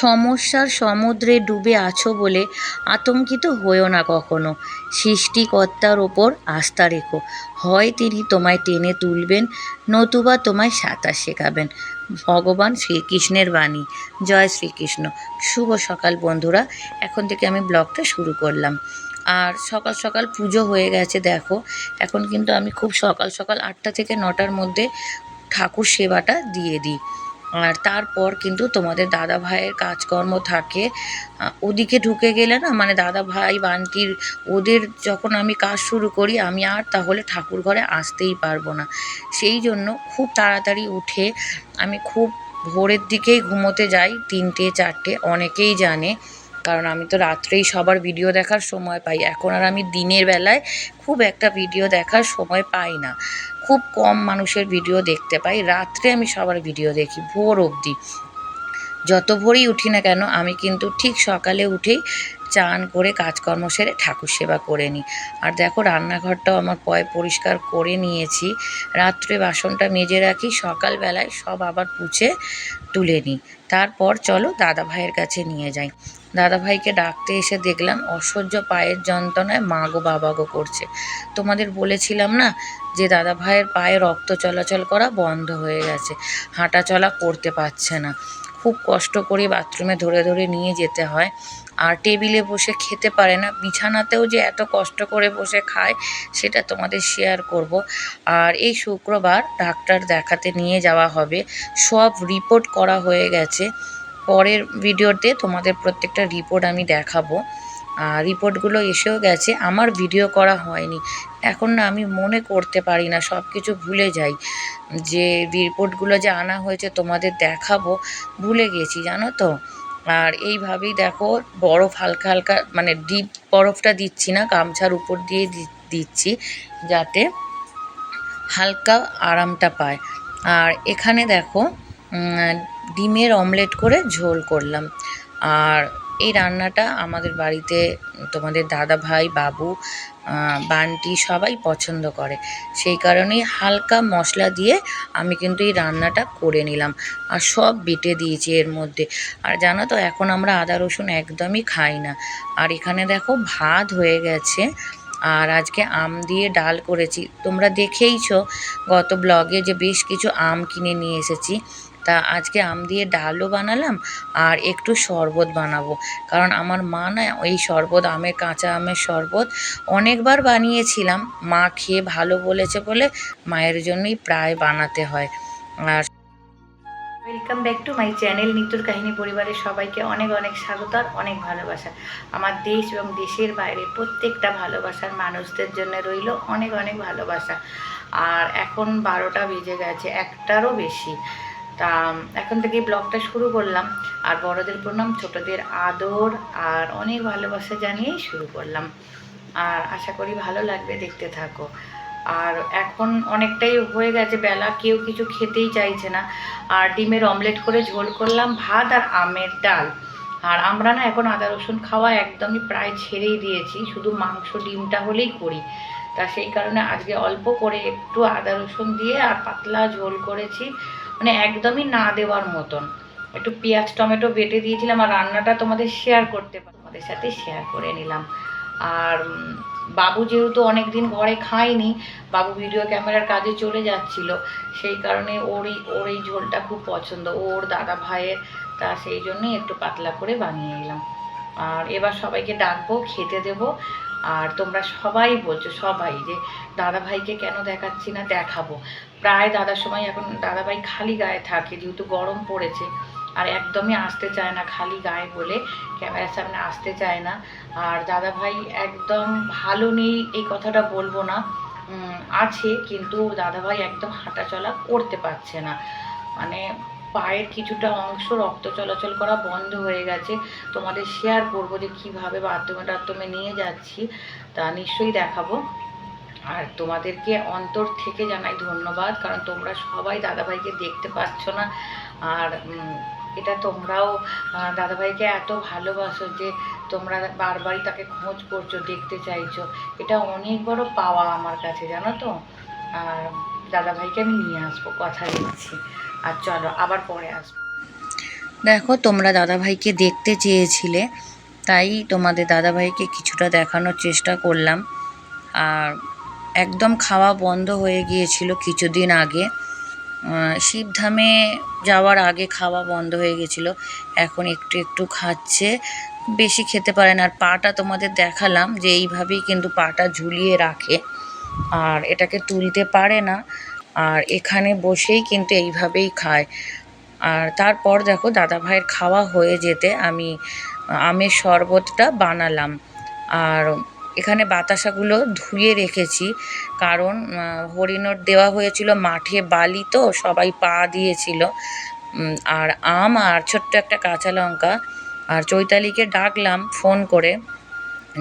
সমস্যার সমুদ্রে ডুবে আছো বলে আতঙ্কিত হয়ো না কখনো। সৃষ্টিকর্তার ওপর আস্থা রেখো। হয় তিনি তোমায় টেনে তুলবেন, নতুবা তোমায় সাঁতার শেখাবেন। ভগবান শ্রীকৃষ্ণের বাণী। জয় শ্রীকৃষ্ণ। শুভ সকাল বন্ধুরা। এখন থেকে আমি ব্লগটা শুরু করলাম। আর সকাল সকাল পুজো হয়ে গেছে, দেখো। এখন কিন্তু আমি খুব সকাল সকাল আটটা থেকে নটার মধ্যে ঠাকুর সেবাটা দিয়ে দিই। আর তারপর কিন্তু তোমাদের দাদা ভাইয়ের কাজকর্ম থাকে। ওদিকে ঢুকে গেলে না মানে দাদা ভাই বান্টির ওদের যখন আমি কাজ শুরু করি, আমি আর তাহলে ঠাকুর ঘরে আসতেই পারব না। সেই জন্য খুব তাড়াতাড়ি উঠে আমি খুব ভোরের দিকেই ঘুমোতে যাই, তিনটে, চারটে, অনেকেই জানে। কারণ আমি তো রাত্রেই সবার ভিডিও দেখার সময় পাই। এখন আর আমি দিনের বেলায় খুব একটা ভিডিও দেখার সময় পাই না। খুব কম মানুষের ভিডিও দেখতে পাই। রাত্রে আমি সবার ভিডিও দেখি, ভোর অবধি। যত ভোরেই উঠি না কেন, আমি কিন্তু ঠিক সকালে উঠেই চান করে কাজকর্ম সেরে ঠাকুর সেবা করে নিই। আর দেখো, রান্নাঘরটাও আমার পয় পরিষ্কার করে নিয়েছি। রাত্রে বাসনটা মেজে রাখি, সকালবেলায় সব আবার পুছে তুলে নিই। তারপর চলো দাদা ভাইয়ের কাছে নিয়ে যাই। দাদা ভাইকে ডাকতে এসে দেখলাম অসহ্য পায়ের যন্ত্রণায় মা গো, বাবা গো করছে। তোমাদের বলেছিলাম না যে দাদা ভাইয়ের পায়ে রক্ত চলাচল করা বন্ধ হয়ে গেছে হাঁটা চলা করতে পারছে না। খুব কষ্ট করে বাথরুমে ধরে ধরে নিয়ে যেতে হয়। আর টেবিলে বসে খেতে পারে না, বিছানাতেও যে এত কষ্ট করে বসে খায়, সেটা তোমাদের শেয়ার করব। আর এই শুক্রবার ডাক্তার দেখাতে নিয়ে যাওয়া হবে। সব রিপোর্ট করা হয়ে গেছে। পরের ভিডিওতে তোমাদের প্রত্যেকটা রিপোর্ট আমি দেখাবো। আর রিপোর্টগুলো এসেও গেছে, আমার ভিডিও করা হয়নি। এখন না আমি মনে করতে পারি না সব কিছু ভুলে যাই। যে রিপোর্টগুলো যে আনা হয়েছে তোমাদের দেখাবো, ভুলে গেছি, জানো তো? আর এইভাবেই দেখো, বরফ হালকা হালকা মানে ডিপ বরফটা দিচ্ছি না, গামছার উপর দিয়ে দিচ্ছি যাতে হালকা আরামটা পায়। আর এখানে দেখো ডিমের অমলেট করে ঝোল করলাম। আর এই রান্নাটা আমাদের বাড়িতে তোমাদের দাদা ভাই, বাবু বান্টি সবাই পছন্দ করে। সেই কারণেই হালকা মশলা দিয়ে আমি কিন্তু এই রান্নাটা করে নিলাম। আর সব বেটে দিয়েছি এর মধ্যে। আর জানো তো, এখন আমরা আদা রসুন একদমই খাই না। আর এখানে দেখো ভাত হয়ে গেছে। আর আজকে আম দিয়ে ডাল করেছি। তোমরা দেখেইছো, গত ব্লগে যে বেশ কিছু আম কিনে নিয়ে এসেছি। তা আজকে আম দিয়ে ডালও বানালাম আর একটু শরবত বানাবো। কারণ আমার মা না এই শরবত, আমের কাঁচা আমের শরবত অনেকবার বানিয়েছিলাম। মা খেয়ে ভালো বলেছে বলে মায়ের জন্যই প্রায় বানাতে হয়। আর welcome back to my channel নিতুর কাহিনী পরিবারের সবাইকে অনেক অনেক স্বাগত আর অনেক ভালোবাসা। আমার দেশ এবং দেশের বাইরে প্রত্যেকটা ভালোবাসার মানুষদের জন্য রইল অনেক অনেক ভালোবাসা। আর এখন বারোটা বেজে গেছে, একটারও বেশি। তা, এখন থেকে ব্লগটা শুরু করলাম। আর বড়দের প্রণাম, ছোটদের আদর, আর অনেক ভালোবাসা জানিয়েই শুরু করলাম। আর আশা করি ভালো লাগবে দেখতে থাকো। আর এখন অনেকটাই হয়ে গেছে বেলা, কেউ কিছু খেতেই চাইছে না। আর ডিমের অমলেট করে ঝোল করলাম, ভাত আর আমের ডাল। আর আমরা না এখন আদা, রসুন খাওয়া একদমই প্রায় ছেড়েই দিয়েছি, শুধু মাংস, ডিমটা হলেই করি। তা সেই কারণে আজকে অল্প করে একটু আদা, রসুন দিয়ে আর পাতলা ঝোল করেছি। মানে একদমই না দেওয়ার মতন। একটু পেঁয়াজ, টমেটো বেটে দিয়েছিলাম আর রান্নাটা তোমাদের শেয়ার করতে পারি। তোমাদের সাথে শেয়ার করে নিলাম। আর বাবু যেহেতু অনেক দিন ঘরে খায়নি, বাবু ভিডিও ক্যামেরার কাজে চলে যাচ্ছিল, সেই কারণে ওর এই ওর এই ঝোলটা খুব পছন্দ। ওর দাদা ভাইয়ের, তা সেই জন্যই একটু পাতলা করে বানিয়ে নিলাম। আর এবার সবাইকে ডাকবো, খেতে দেবো। আর তোমরা সবাই বলছো, সবাই, যে দাদা ভাইকে কেন দেখাচ্ছি না, দেখাবো। প্রায় দাদার সময় এখন দাদা ভাই খালি গায়ে থাকে, যেহেতু গরম পড়েছে। আর একদমই আসতে চায় না, খালি গায়ে বলে ক্যামেরার সামনে আসতে চায় না। আর দাদা ভাই একদম ভালো নেই, এই কথাটা বলব না। আছে, কিন্তু দাদাভাই একদম হাঁটা চলা করতে পারছে না। মানে পায়ের কিছুটা অংশ রক্ত চলাচল করা বন্ধ হয়ে গেছে। তোমাদের শেয়ার করব যে কীভাবে বাথরুমে টাথরুমে নিয়ে যাচ্ছি, তা নিশ্চয়ই দেখাবো। আর তোমাদেরকে অন্তর থেকে জানাই ধন্যবাদ, কারণ তোমরা সবাই দাদাভাইকে দেখতে পাচ্ছ না। আর এটা তোমরাও দাদাভাইকে এত ভালোবাসো যে তোমরা বারবারই তাকে খোঁজ করছ, দেখতে চাইছো। এটা অনেক বড় পাওয়া আমার কাছে, জানো তো? আর দাদাভাইকে আমি নিয়ে আসব, কথা দিচ্ছি। আর চলো, আবার পরে আসব। দেখো, তোমরা দাদাভাইকে দেখতে চেয়েছিলে, তাই তোমাদের দাদাভাইকে কিছুটা দেখানোর চেষ্টা করলাম। আর একদম খাওয়া বন্ধ হয়ে গিয়েছিল কিছুদিন আগে। শিবধামে যাওয়ার আগে খাওয়া বন্ধ হয়ে গেছিল এখন একটু একটু খাচ্ছে। বেশি খেতে পারে না। আর পাটা তোমাদের দেখালাম যে এইভাবেই কিন্তু পাটা ঝুলিয়ে রাখে। আর এটাকে তুলতে পারে না। আর এখানে বসেই কিন্তু এইভাবেই খায়। আর তারপর দেখো দাদা ভাইয়ের খাওয়া হয়ে যেতে আমি আমের শরবতটা বানালাম। আর এখানে বাতাসাগুলো ধুয়ে রেখেছি। কারণ হরিণর দেওয়া হয়েছিল মাঠে বালি তো, সবাই পা দিয়েছিল। আর আম আর ছোট্ট একটা কাঁচা লঙ্কা। আর চৈতালিকে ডাকলাম ফোন করে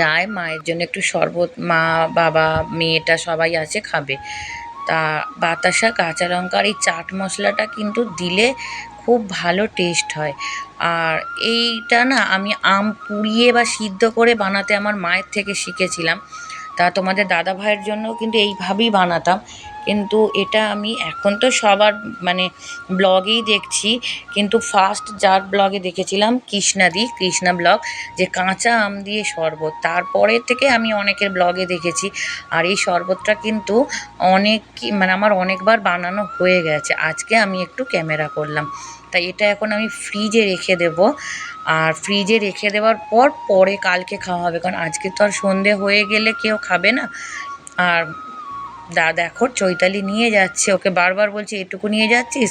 যায় মায়ের জন্য একটু শরবত, মা, বাবা, মেয়েটা সবাই আছে, খাবে। তা বাতাসা কাঁচা লঙ্কার এই চাট মশলাটা কিন্তু দিলে খুব ভালো টেস্ট হয়। আর এইটা না আমি আম পুড়িয়ে বা সিদ্ধ করে বানাতে আমার মায়ের থেকে শিখেছিলাম। তা তোমাদের দাদা ভাইয়ের জন্য কিন্তু এইভাবেই বানাতাম। কিন্তু এটা আমি এখন তো সবার মানে ব্লগেই দেখছি। কিন্তু ফার্স্ট যার ব্লগে দেখেছিলাম কৃষ্ণাদি, কৃষ্ণা ব্লগ, যে কাঁচা আম দিয়ে শরবত। তারপরে থেকে আমি অনেকের ব্লগে দেখেছি। আর এই শরবতটা কিন্তু অনেক মানে আমার অনেকবার বানানো হয়ে গেছে। আজকে আমি একটু ক্যামেরা করলাম। তাই এটা এখন আমি ফ্রিজে রেখে দেব। আর ফ্রিজে রেখে দেওয়ার পর পরে কালকে খাওয়া হবে। কারণ আজকে তো আর সন্ধে হয়ে গেলে কেউ খাবে না। আর দা দেখো চৈতালি নিয়ে যাচ্ছে, ওকে বারবার বলছে, এটুকু নিয়ে যাচ্ছিস?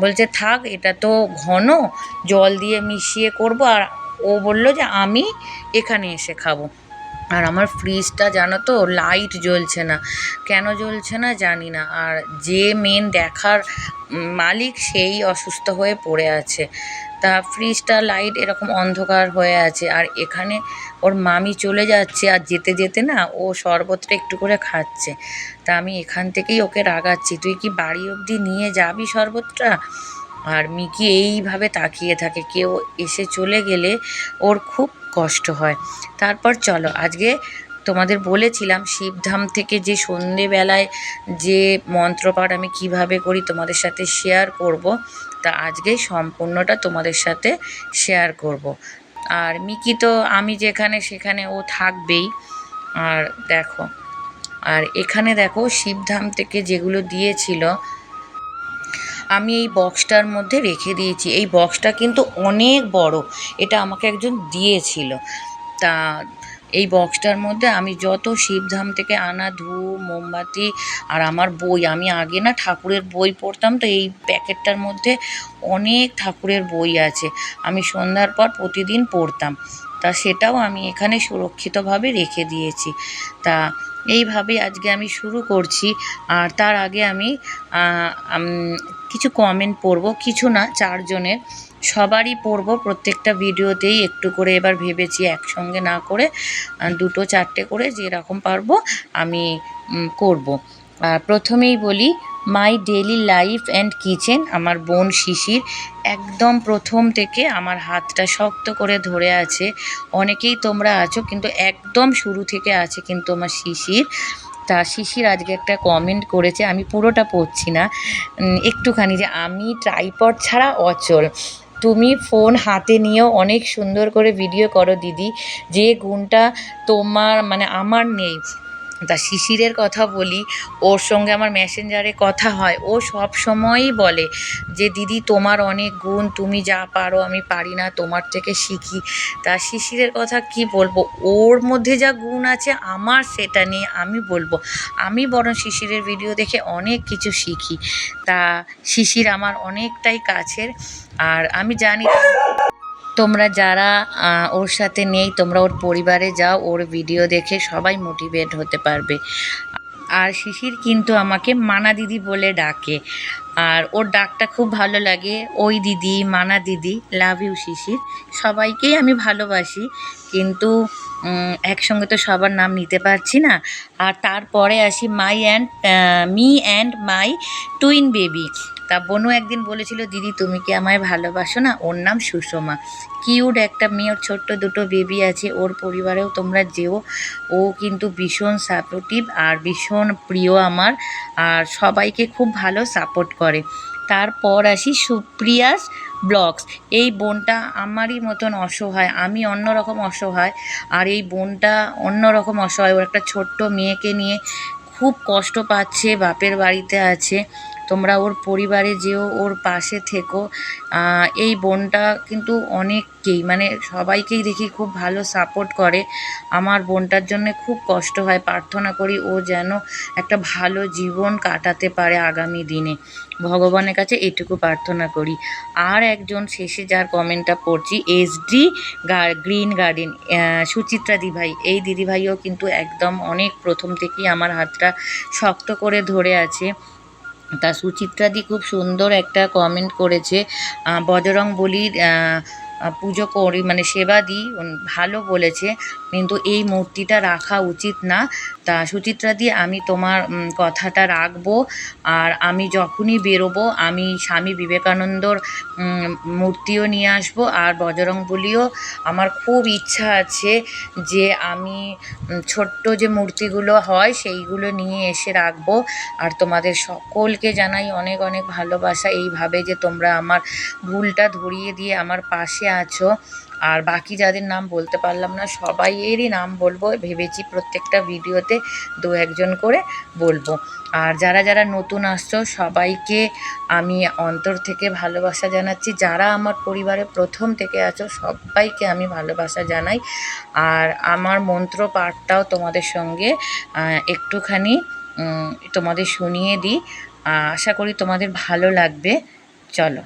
বলছে, থাক, এটা তো ঘন, জল দিয়ে মিশিয়ে করব। আর ও বলল যে, আমি এখানে এসে খাব। আর আমার ফ্রিজটা জানো তো, লাইট জ্বলছে না। কেন জ্বলছে না জানি না। আর যে মেন দেখার মালিক সেই অসুস্থ হয়ে পড়ে আছে। তা ফ্রিজটা লাইট এরকম অন্ধকার হয়ে আছে। আর এখানে ওর মামি চলে যাচ্ছে আর যেতে যেতে না ও শরবতটা একটু করে খাচ্ছে। তা আমি এখান থেকেই ওকে রাগাচ্ছি, তুই কি বাড়ি অবধি নিয়ে যাবি শরবতটা? আর মিকি এইভাবে তাকিয়ে থাকে, কেউ এসে চলে গেলে ওর খুব কষ্ট হয়। তারপর চলো, আজকে তোমাদের বলেছিলাম শিবধাম থেকে যে সন্ধেবেলায় যে মন্ত্রপাঠ আমি কীভাবে করি তোমাদের সাথে শেয়ার করব। তা আজকে সম্পূর্ণটা তোমাদের সাথে শেয়ার করব। আর মিকি তো আমি যেখানে সেখানে ও থাকবেই। আর দেখো, আর এখানে দেখো শিবধাম থেকে যেগুলো দিয়েছিল, আমি এই বক্সটার মধ্যে রেখে দিয়েছি। এই বক্সটা কিন্তু অনেক বড়, এটা আমাকে একজন দিয়েছিল। তা এই বক্সটার মধ্যে আমি যত শিবধাম থেকে আনা ধূপ, মোমবাতি আর আমার বই, আমি আগে না ঠাকুরের বই পড়তাম তো এই প্যাকেটটার মধ্যে অনেক ঠাকুরের বই আছে। আমি সন্ধ্যার পর প্রতিদিন পড়তাম। তা সেটাও আমি এখানে সুরক্ষিতভাবে রেখে দিয়েছি। তা এইভাবে আজকে আমি শুরু করছি। আর তার আগে আমি কিছু কমেন্ট পড়ব। কিছু না, চারজনের। সবারই পড়ব, প্রত্যেকটা ভিডিওতেই একটু করে এবার ভেবেছি একসঙ্গে না করে দুটো চারটে করে যেরকম পারব আমি করব। আর প্রথমেই বলি, my daily life and kitchen, আমার বোন শিশির একদম প্রথম থেকে আমার হাতটা শক্ত করে ধরে আছে। অনেকেই তোমরা আছো, কিন্তু একদম শুরু থেকে আছে কিন্তু আমার শিশির। তা শিশির আজকে একটা কমেন্ট করেছে, আমি পুরোটা পড়ছি না। একটুখানি যে আমি ট্রাইপড ছাড়া অচল। তুমি ফোন হাতে নিয়েও অনেক সুন্দর করে ভিডিও করো দিদি। যে গুণটা তোমার মানে আমার নেই। তা শিশিরের কথা বলি, ওর সঙ্গে আমার মেসেঞ্জারে কথা হয়, ও সব সময়ই বলে যে, দিদি, তোমার অনেক গুণ, তুমি যা পারো, আমি পারি না, তোমার থেকে শিখি। তা শিশিরের কথা কি বলব? ওর মধ্যে যা গুণ আছে, আমার সেটা নিয়ে আমি বলব। আমি বরং শিশিরের ভিডিও দেখে অনেক কিছু শিখি। তা শিশির আমার অনেকটাই কাছের, আর আমি জানি তোমরা যারা ওর সাথে নেই, তোমরা ওর পরিবারে যাও, ওর ভিডিও দেখে সবাই মোটিভেট হতে পারবে। আর শিশির কিন্তু আমাকে মানা দিদি বলে ডাকে। আর ওর ডাকটা খুব ভালো লাগে। ওই দিদি, মানা দিদি লাভ ইউ শিশির। সবাইকেই আমি ভালোবাসি, কিন্তু একসঙ্গে তো সবার নাম নিতে পারছি না। আর তারপরে আসি my and me and my twin baby তা বনু একদিন বলেছিল, দিদি, তুমি কি আমায় ভালোবাসো না? ওর নাম সুষমা। কিউট একটা মেয়ে, ওর ছোট্ট দুটো বেবি আছে, ওর পরিবারেও তোমরা যেও। ও কিন্তু ভীষণ সাপোর্টিভ আর ভীষণ প্রিয় আমার আর সবাইকে খুব ভালো সাপোর্ট করে। তারপর আসি সুপ্রিয়াস ব্লগস। এই বোনটা আমারই মতন অসহায়, আমি অন্যরকম অসহায় আর এই বোনটা অন্যরকম অসহায়। ওর একটা ছোট্ট মেয়েকে নিয়ে খুব কষ্ট পাচ্ছে, বাপের বাড়িতে আছে। তোমরা ওর পরিবারে যেও, ওর পাশে থেকো। এই বোনটা কিন্তু অনেককেই মানে সবাইকেই দেখি খুব ভালো সাপোর্ট করে। আমার বোনটার জন্য খুব কষ্ট হয়। প্রার্থনা করি ও যেন একটা ভালো জীবন কাটাতে পারে আগামী দিনে। ভগবানের কাছে এটুকু প্রার্থনা করি। আর একজন শেষে যার কমেন্টটা পড়ছি এসডি গ্রিন গার্ডেন সুচিত্রা দিভাই। এই দিদিভাইও কিন্তু একদম অনেক প্রথম থেকেই আমার হাতটা শক্ত করে ধরে আছে। তা সুচিত্রাদি খুব সুন্দর একটা কমেন্ট করেছে। বজরং বলির পুজো করি মানে সেবা দিই ভালো বলেছে, কিন্তু এই মূর্তিটা রাখা উচিত না। তা সুচিত্রাদি আমি তোমার কথাটা রাখব, আর আমি যখনই বেরোবো, আমি স্বামী বিবেকানন্দর মূর্তিও নিয়ে আসব, আর বজরং বলিও আমার খুব ইচ্ছা আছে যে আমি ছোট্ট যে মূর্তিগুলো হয়, সেইগুলো নিয়ে এসে রাখব। আর তোমাদের সকলকে জানাই অনেক অনেক ভালোবাসা, এইভাবে যে তোমরা আমার ভুলটা ধরিয়ে দিয়ে আমার পাশে আছো? আর বাকি যাদের নাম বলতে পারলাম না, সবাইয়েরই নাম বলব। ভেবেছি প্রত্যেকটা ভিডিওতে দু একজন করে বলব। আর যারা যারা নতুন আসছো, সবাইকে আমি অন্তর থেকে ভালোবাসা জানাচ্ছি। যারা আমার পরিবারে প্রথম থেকে আছো, সবাইকে আমি ভালোবাসা জানাই। আর আমার মন্ত্র পাঠটাও তোমাদের সঙ্গে একটুখানি তোমাদের শুনিয়ে দিই। আশা করি তোমাদের ভালো লাগবে। চলো।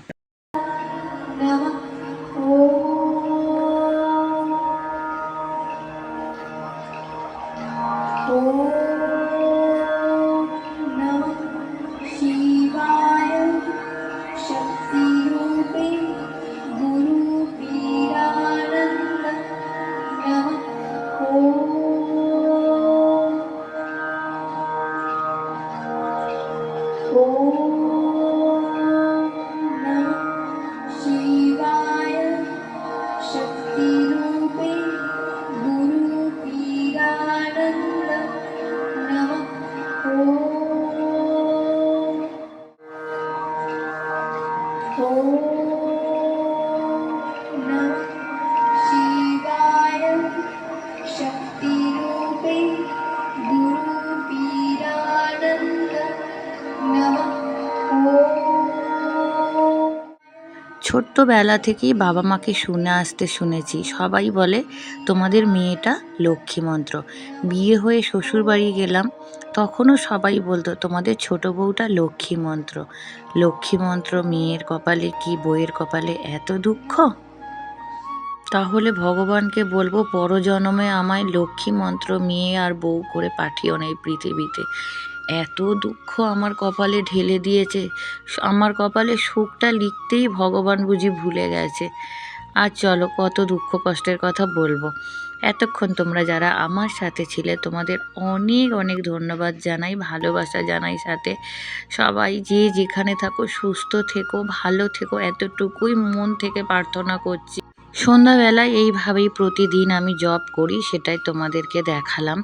ছোট্টবেলা থেকেই বাবা মাকে শুনে আসতে শুনেছি। সবাই বলে, তোমাদের মেয়েটা লক্ষ্মী মন্ত্র বিয়ে হয়ে শ্বশুর বাড়ি গেলাম, তখনও সবাই বলতো, তোমাদের ছোট বউটা লক্ষ্মী মন্ত্র লক্ষ্মী মন্ত্র মেয়ের কপালে কি বইয়ের কপালে এত দুঃখ? তাহলে ভগবানকে বলব, পরজন্মে আমায় লক্ষ্মী মন্ত্র মেয়ে আর বউ করে পাঠিও না এই পৃথিবীতে। এত দুঃখ আমার কপালে ঢেলে দিয়েছে। আমার কপালে সুখটা লিখতেই ভগবান বুঝি ভুলে গেছে। আর চলো, কত দুঃখ কষ্টের কথা বলব। এতক্ষণ তোমরা যারা আমার সাথে ছিলে, তোমাদের অনেক অনেক ধন্যবাদ জানাই, ভালোবাসা জানাই সাথে। সবাই যে যেখানে থাকো, সুস্থ থেকো, ভালো থেকো, এতটুকুই মন থেকে প্রার্থনা করছি। সন্ধ্যাবেলায় এইভাবেই প্রতিদিন আমি জব করি, সেটাই তোমাদেরকে দেখালাম।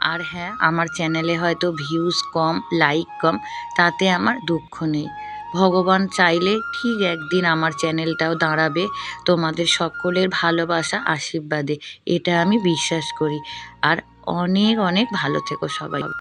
আর হ্যাঁ আমার চ্যানেলে হয়তো ভিউজ কম লাইক কম, তাতে আমার দুঃখ নেই। ভগবান চাইলে ঠিক একদিন আমার চ্যানেলটাও দাঁড়াবে, তোমাদের সকলের ভালোবাসা, আশীর্বাদে, এটা আমি বিশ্বাস করি। আর অনেক অনেক ভালো থেকো সবাই।